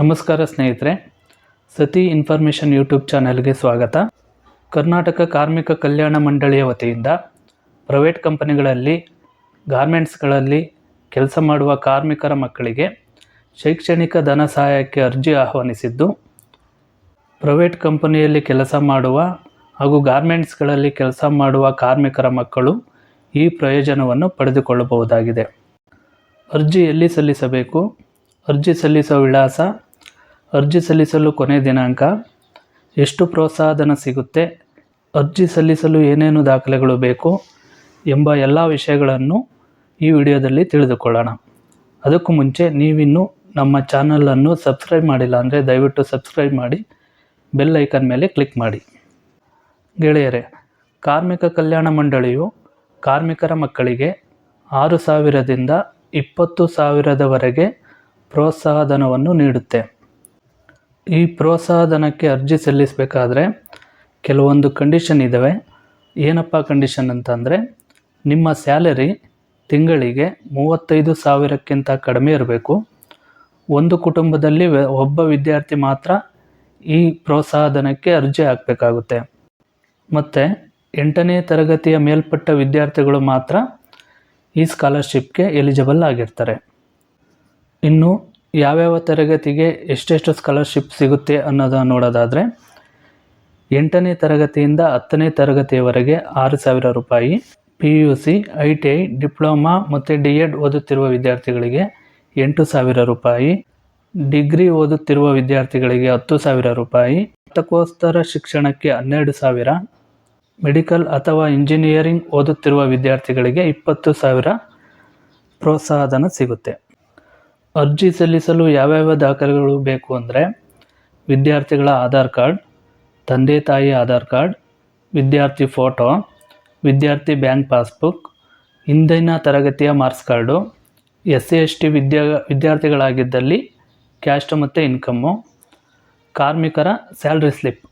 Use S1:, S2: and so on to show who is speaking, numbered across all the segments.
S1: ನಮಸ್ಕಾರ ಸ್ನೇಹಿತರೆ, ಸತಿ ಇನ್ಫಾರ್ಮೇಷನ್ ಯೂಟ್ಯೂಬ್ ಚಾನೆಲ್ಗೆ ಸ್ವಾಗತ. ಕರ್ನಾಟಕ ಕಾರ್ಮಿಕ ಕಲ್ಯಾಣ ಮಂಡಳಿಯ ವತಿಯಿಂದ ಪ್ರೈವೇಟ್ ಕಂಪನಿಗಳಲ್ಲಿ, ಗಾರ್ಮೆಂಟ್ಸ್ಗಳಲ್ಲಿ ಕೆಲಸ ಮಾಡುವ ಕಾರ್ಮಿಕರ ಮಕ್ಕಳಿಗೆ ಶೈಕ್ಷಣಿಕ ಧನ ಸಹಾಯಕ್ಕೆ ಅರ್ಜಿ ಆಹ್ವಾನಿಸಿದ್ದು, ಪ್ರೈವೇಟ್ ಕಂಪನಿಯಲ್ಲಿ ಕೆಲಸ ಮಾಡುವ ಹಾಗೂ ಗಾರ್ಮೆಂಟ್ಸ್ಗಳಲ್ಲಿ ಕೆಲಸ ಮಾಡುವ ಕಾರ್ಮಿಕರ ಮಕ್ಕಳು ಈ ಪ್ರಯೋಜನವನ್ನು ಪಡೆದುಕೊಳ್ಳಬಹುದಾಗಿದೆ. ಅರ್ಜಿ ಎಲ್ಲಿ ಸಲ್ಲಿಸಬೇಕು? ಅರ್ಜಿ ಸಲ್ಲಿಸುವ ವಿಳಾಸ ಅರ್ಜಿ ಸಲ್ಲಿಸಲು ಕೊನೆ ದಿನಾಂಕ. ಎಷ್ಟು ಪ್ರೋತ್ಸಾಹಧನ ಸಿಗುತ್ತೆ? ಅರ್ಜಿ ಸಲ್ಲಿಸಲು ಏನೇನು ದಾಖಲೆಗಳು ಬೇಕು? ಎಂಬ ಎಲ್ಲ ವಿಷಯಗಳನ್ನು ಈ ವಿಡಿಯೋದಲ್ಲಿ ತಿಳಿದುಕೊಳ್ಳೋಣ. ಅದಕ್ಕೂ ಮುಂಚೆ ನೀವಿನ್ನೂ ನಮ್ಮ ಚಾನಲನ್ನು ಸಬ್ಸ್ಕ್ರೈಬ್ ಮಾಡಿಲ್ಲ ಅಂದರೆ ದಯವಿಟ್ಟು ಸಬ್ಸ್ಕ್ರೈಬ್ ಮಾಡಿ, ಬೆಲ್ ಐಕನ್ ಮೇಲೆ ಕ್ಲಿಕ್ ಮಾಡಿ. ಗೆಳೆಯರೆ, ಕಾರ್ಮಿಕ ಕಲ್ಯಾಣ ಮಂಡಳಿಯು ಕಾರ್ಮಿಕರ ಮಕ್ಕಳಿಗೆ ಆರು ಸಾವಿರದಿಂದ ಇಪ್ಪತ್ತು ಸಾವಿರದವರೆಗೆ ಪ್ರೋತ್ಸಾಹಧನವನ್ನು ನೀಡುತ್ತೆ. ಈ ಪ್ರೋತ್ಸಾಹಧನಕ್ಕೆ ಅರ್ಜಿ ಸಲ್ಲಿಸಬೇಕಾದ್ರೆ ಕೆಲವೊಂದು ಕಂಡೀಷನ್ ಇದ್ದಾವೆ ಏನಪ್ಪ ಕಂಡೀಷನ್ ಅಂತಂದರೆ ನಿಮ್ಮ ಸ್ಯಾಲರಿ ತಿಂಗಳಿಗೆ ಮೂವತ್ತೈದು ಸಾವಿರಕ್ಕಿಂತ ಕಡಿಮೆ ಇರಬೇಕು. ಒಂದು ಕುಟುಂಬದಲ್ಲಿ ಒಬ್ಬ ವಿದ್ಯಾರ್ಥಿ ಮಾತ್ರ ಈ ಪ್ರೋತ್ಸಾಹಧನಕ್ಕೆ ಅರ್ಜಿ ಹಾಕಬೇಕಾಗುತ್ತೆ. ಮತ್ತು ಎಂಟನೇ ತರಗತಿಯ ಮೇಲ್ಪಟ್ಟ ವಿದ್ಯಾರ್ಥಿಗಳು ಮಾತ್ರ ಈ ಸ್ಕಾಲರ್ಶಿಪ್ಗೆ ಎಲಿಜಿಬಲ್ ಆಗಿರ್ತಾರೆ. ಇನ್ನು ಯಾವ್ಯಾವ ತರಗತಿಗೆ ಎಷ್ಟೆಷ್ಟು ಸ್ಕಾಲರ್ಶಿಪ್ ಸಿಗುತ್ತೆ ಅನ್ನೋದನ್ನು ನೋಡೋದಾದರೆ, ಎಂಟನೇ ತರಗತಿಯಿಂದ ಹತ್ತನೇ ತರಗತಿಯವರೆಗೆ ಆರು ಸಾವಿರ ರೂಪಾಯಿ P U C I T I diploma ಮತ್ತು ಡಿ ಎಡ್ ಓದುತ್ತಿರುವ ವಿದ್ಯಾರ್ಥಿಗಳಿಗೆ ಎಂಟು ಸಾವಿರ ರೂಪಾಯಿ, ಡಿಗ್ರಿ ಓದುತ್ತಿರುವ ವಿದ್ಯಾರ್ಥಿಗಳಿಗೆ ಹತ್ತು ಸಾವಿರ ರೂಪಾಯಿ ಸ್ನಾತಕೋತ್ತರ ಶಿಕ್ಷಣಕ್ಕೆ ಹನ್ನೆರಡು ಸಾವಿರ, ಮೆಡಿಕಲ್ ಅಥವಾ ಇಂಜಿನಿಯರಿಂಗ್ ಓದುತ್ತಿರುವ ವಿದ್ಯಾರ್ಥಿಗಳಿಗೆ ಇಪ್ಪತ್ತು ಸಾವಿರ ಪ್ರೋತ್ಸಾಹಧನ ಸಿಗುತ್ತೆ. ಅರ್ಜಿ ಸಲ್ಲಿಸಲು ಯಾವ್ಯಾವ ದಾಖಲೆಗಳು ಬೇಕು ಅಂದರೆ ವಿದ್ಯಾರ್ಥಿಗಳ ಆಧಾರ್ ಕಾರ್ಡ್, ತಂದೆ ತಾಯಿ ಆಧಾರ್ ಕಾರ್ಡ್, ವಿದ್ಯಾರ್ಥಿ ಫೋಟೋ, ವಿದ್ಯಾರ್ಥಿ ಬ್ಯಾಂಕ್ ಪಾಸ್ಬುಕ್ ಹಿಂದಿನ ತರಗತಿಯ marks card, S C S T ವಿದ್ಯಾ ವಿದ್ಯಾರ್ಥಿಗಳಾಗಿದ್ದಲ್ಲಿ ಕ್ಯಾಸ್ಟ್ ಮತ್ತು ಇನ್ಕಮ್ಮು ಕಾರ್ಮಿಕರ ಸ್ಯಾಲ್ರಿ ಸ್ಲಿಪ್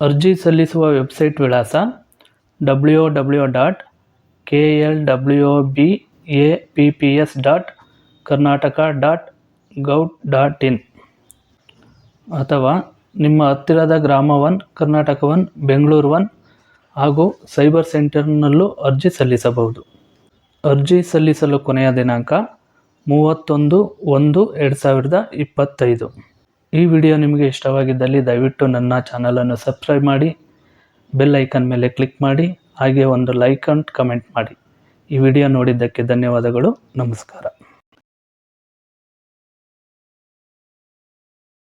S1: ಅರ್ಜಿ ಸಲ್ಲಿಸುವ ವೆಬ್ಸೈಟ್ ವಿಳಾಸ W W dot K L W B A P P S dot Karnataka dot gov dot in. ಅಥವಾ ನಿಮ್ಮ ಹತ್ತಿರದ Grama one Karnataka one Bengaluru one ಹಾಗೂ ಸೈಬರ್ ಸೆಂಟರ್ನಲ್ಲೂ ಅರ್ಜಿ ಸಲ್ಲಿಸಬಹುದು. ಅರ್ಜಿ ಸಲ್ಲಿಸಲು ಕೊನೆಯ ದಿನಾಂಕ ಮೂವತ್ತೊಂದು ಒಂದು ಎರಡು ಸಾವಿರದ ಇಪ್ಪತ್ತೈದು. ಈ ವಿಡಿಯೋ ನಿಮಗೆ ಇಷ್ಟವಾಗಿದ್ದಲ್ಲಿ ದಯವಿಟ್ಟು ನನ್ನ ಚಾನಲನ್ನು ಸಬ್ಸ್ಕ್ರೈಬ್ ಮಾಡಿ, ಬೆಲ್ ಐಕನ್ ಮೇಲೆ ಕ್ಲಿಕ್ ಮಾಡಿ, ಹಾಗೆ ಒಂದು ಲೈಕ್ ಅಂಡ್ ಕಮೆಂಟ್ ಮಾಡಿ. ಈ ವಿಡಿಯೋ ನೋಡಿದ್ದಕ್ಕೆ ಧನ್ಯವಾದಗಳು, ನಮಸ್ಕಾರ.